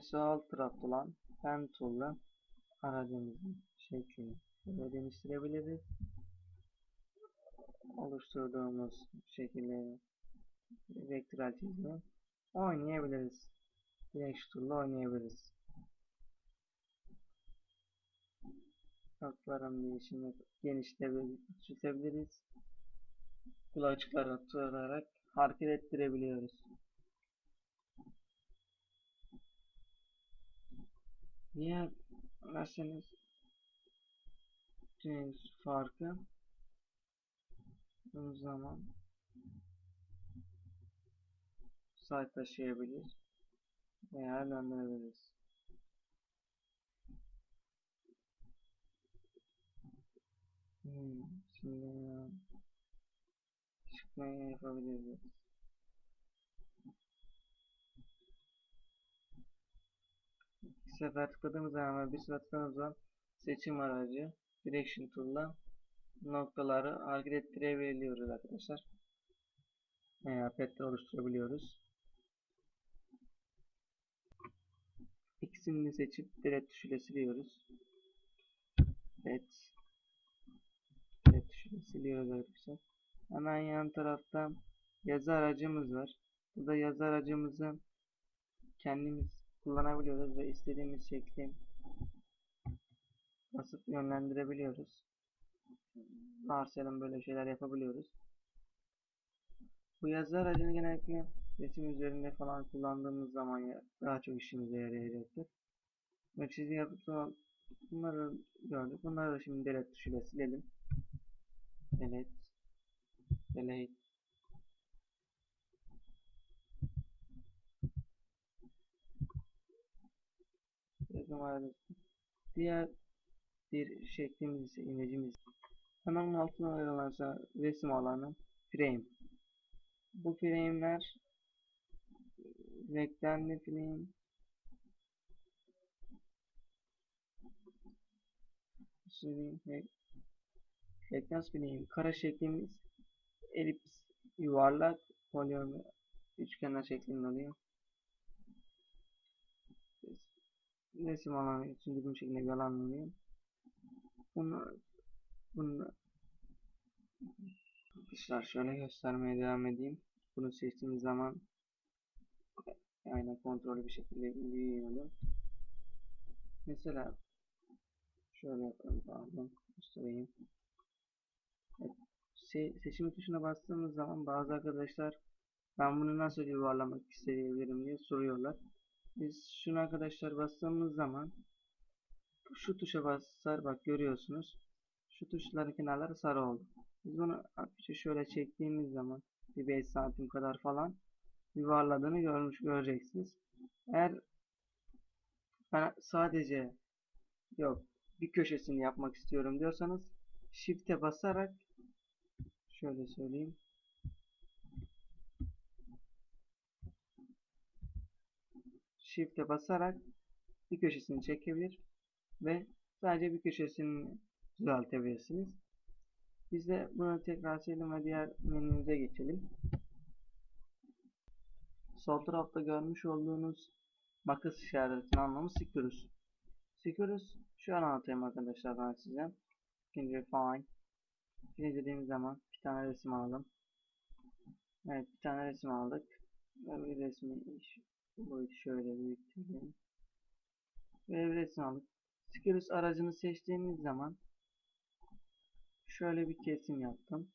Sağ alt tarafta olan pen tool'la aracımızın şeklini değiştirebiliriz. Oluşturduğumuz şekilleri vektörel çizimi oynayabiliriz. Direkt tool'la oynayabiliriz. Noktaların değişimini genişletebiliriz. Kulakçıkları tutarak hareket ettirebiliyoruz. Diğer derseniz James farkı o zaman site taşıyabilir veya döndürebiliriz. Hmm, şimdi çıkmayı yapabiliriz. Bir sefer tıkladığımız zaman bir sefer tıkladığımız seçim aracı Direction Tool'la noktaları hareket ettirebiliyoruz arkadaşlar. Veya petler oluşturabiliyoruz. İkisini seçip delete tuşuyla siliyoruz. Evet. Delete tuşuyla siliyoruz arkadaşlar. Hemen yan tarafta yazı aracımız var. Burada yazı aracımızı kendimiz kullanabiliyoruz ve istediğimiz şekli basıp yönlendirebiliyoruz. Varsayalım böyle şeyler yapabiliyoruz. Bu yazı aracını genellikle resim üzerinde falan kullandığımız zaman daha çok işimize yarayacaktır. Ve çizgi yapıp sonra bunları gördük. Bunları da şimdi delete tuşuyla silelim. Delete. Delete. Aracı. Diğer bir şeklimiz ise imajımız. Hemen altına ayrılan resim alanı frame. Bu frame'ler renklenli frame Rektans frame kare şeklimiz elips yuvarlak poligon üçgenler şeklinde oluyor. Resim alanı için düzgün şekilde oluyor. Bunu bunu Arkadaşlar şöyle göstermeye devam edeyim. Bunu seçtiğimiz zaman aynen kontrollü bir şekilde büyüyor. Mesela şöyle yapalım pardon göstereyim. Evet, se seçim tuşuna bastığımız zaman bazı arkadaşlar ben bunu nasıl yuvarlamak isteyebilirim diye soruyorlar. Biz şunu arkadaşlar bastığımız zaman şu tuşa basar bak görüyorsunuz. Şu tuşların kenarları sarı oldu. Biz bunu hafifçe şöyle çektiğimiz zaman bir 5 santim kadar falan yuvarladığını görmüş göreceksiniz. Eğer ben sadece yok bir köşesini yapmak istiyorum diyorsanız shift'e basarak şöyle söyleyeyim shift'e basarak bir köşesini çekebilir ve sadece bir köşesini düzeltebilirsiniz. Biz de bunu tekrar silelim ve diğer menümüze geçelim. Sol tarafta görmüş olduğunuz makas işaretinin anlamı Securus. Securus şu an anlatayım arkadaşlar ben size. İkinci Refine. İkinci dediğimiz zaman bir tane resim aldım. Evet bir tane resim aldık. Ve bir resmi boyutu şöyle büyütelim. Ve bir resim aldık. Securus aracını seçtiğimiz zaman şöyle bir kesim yaptım.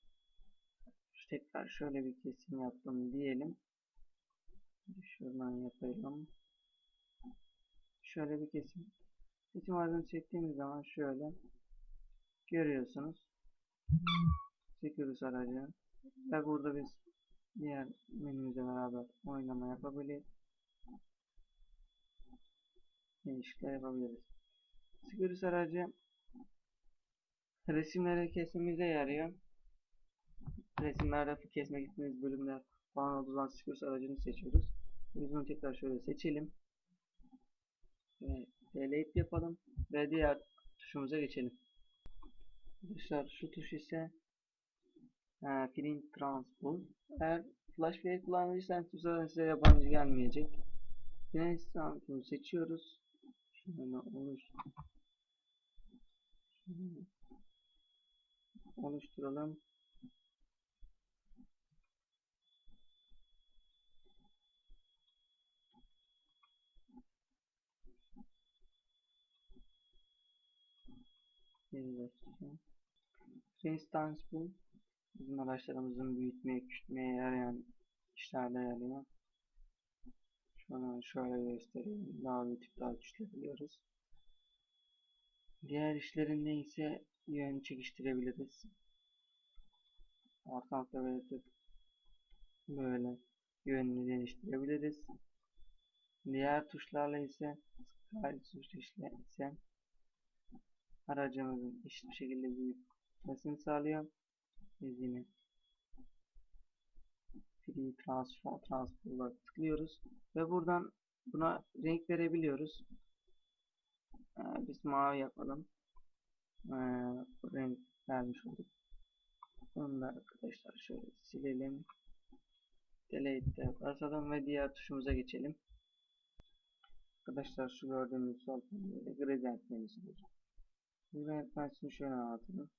Tekrar şöyle bir kesim yaptım diyelim. Şuradan yapalım. Şöyle bir kesim. Kesim aracını çektiğimiz zaman şöyle görüyorsunuz. Çekiyoruz aracı. Ve burada biz diğer menümüzle beraber oynama yapabiliriz. Değişiklikler yapabiliriz. Securus aracı resimleri kesmemize yarıyor. Resimlerde kesmek istediğimiz bölümler falan olduğu zaman Securus aracını seçiyoruz. Biz bunu tekrar şöyle seçelim. Ve delete yapalım. Ve diğer tuşumuza geçelim. Arkadaşlar şu tuş ise e, print transpose. Eğer flash play kullanırsanız size yabancı gelmeyecek. Brainstorm'u seçiyoruz. Şöyle oluş. Şöyle oluşturalım. Bu. Bizim araçlarımızın büyütmeye, küçültmeye yarayan işlerde yarıyor. Şunu şöyle göstereyim. Daha büyütüp daha küçültebiliyoruz. Diğer işlerinde ise yön çekiştirebiliriz. Orta nokta belirtip böyle yönünü değiştirebiliriz. Diğer tuşlarla ise Sky tuş ise aracımızın eşit bir şekilde büyütmesini sağlıyor. Biz yine Free Transform Transform'a tıklıyoruz ve buradan buna renk verebiliyoruz. Ee, biz mavi yapalım. Ee, renk vermiş olduk. Bunu da arkadaşlar şöyle silelim. Delete'de basalım ve diğer tuşumuza geçelim. Arkadaşlar şu gördüğünüz sol panelde gradient menüsüdür. Gradient menüsünü şöyle anlatalım.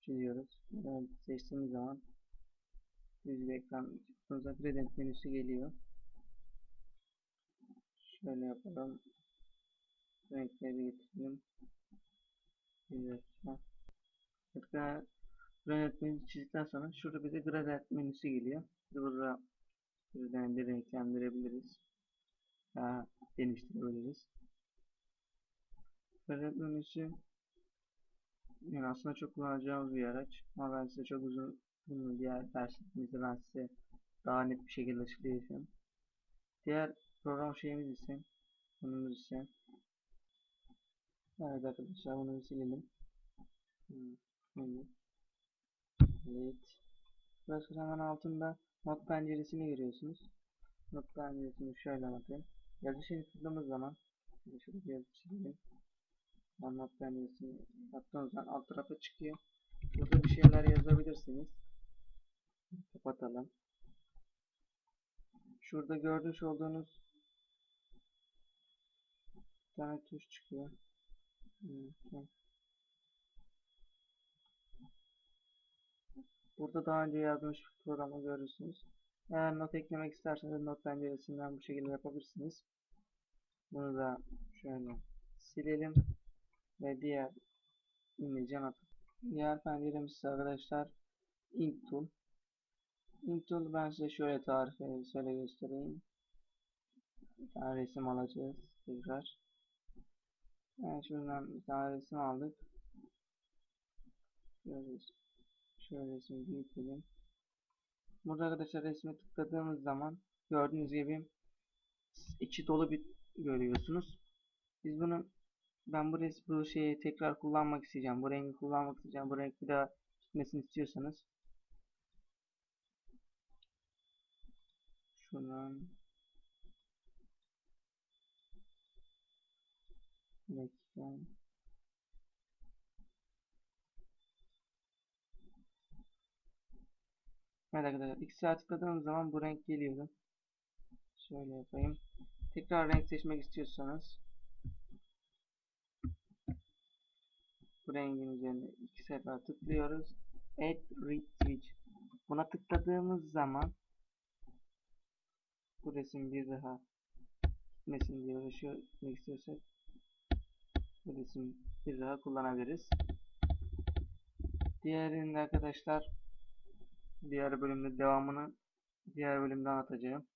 Çiziyoruz. Gradient seçtiğimiz zaman düz bir ekran çıktığımızda gradient menüsü geliyor. Şöyle yapalım. Renkleri getirelim. Evet. Hatta gradient menüsü çizdikten sonra şurada bize gradient menüsü geliyor. Burada gradient renklendirebiliriz. Daha genişletebiliriz. Gradient menüsü yani aslında çok kullanacağımız bir araç ama ben size çok uzun diğer derslerimizde ben size daha net bir şekilde açıklayacağım. Diğer program şeyimiz ise konumuz ise Evet arkadaşlar bunu silelim. Hmm. Evet. Burası hemen altında not penceresini görüyorsunuz. Not penceresini şöyle anlatayım. Yazı şeyini tıkladığımız zaman şöyle bir yazı çizelim. Not penceresini yaptığımız zaman alt tarafa çıkıyor. Burada bir şeyler yazabilirsiniz. Kapatalım. Şurada görmüş olduğunuz bir tane tuş çıkıyor. Burada daha önce yazmış programı görürsünüz. Eğer not eklemek isterseniz not penceresinden bu şekilde yapabilirsiniz. Bunu da şöyle silelim ve diğer not. Diğer penceremiz arkadaşlar Ink Tool. Ink Tool ben size şöyle tarif şöyle göstereyim. Bir tane resim alacağız tekrar. Yani şuradan bir tane resim aldık. Şöyle, şöyle resmi büyütelim. Burada arkadaşlar resme tıkladığımız zaman gördüğünüz gibi içi dolu bir görüyorsunuz. Biz bunu ben bu res bu şeyi tekrar kullanmak isteyeceğim. Bu rengi kullanmak isteyeceğim. Bu renk bir daha gitmesini istiyorsanız şuradan bir dakika Evet arkadaşlar X'e tıkladığım zaman bu renk geliyor. Şöyle yapayım. Tekrar renk seçmek istiyorsanız bu rengin üzerine iki sefer tıklıyoruz. Add Read Switch. Buna tıkladığımız zaman bu resim bir daha gitmesin diye uğraşıyor istiyorsak bu resim bir daha kullanabiliriz. Diğerinde arkadaşlar diğer bölümde devamını diğer bölümde anlatacağım.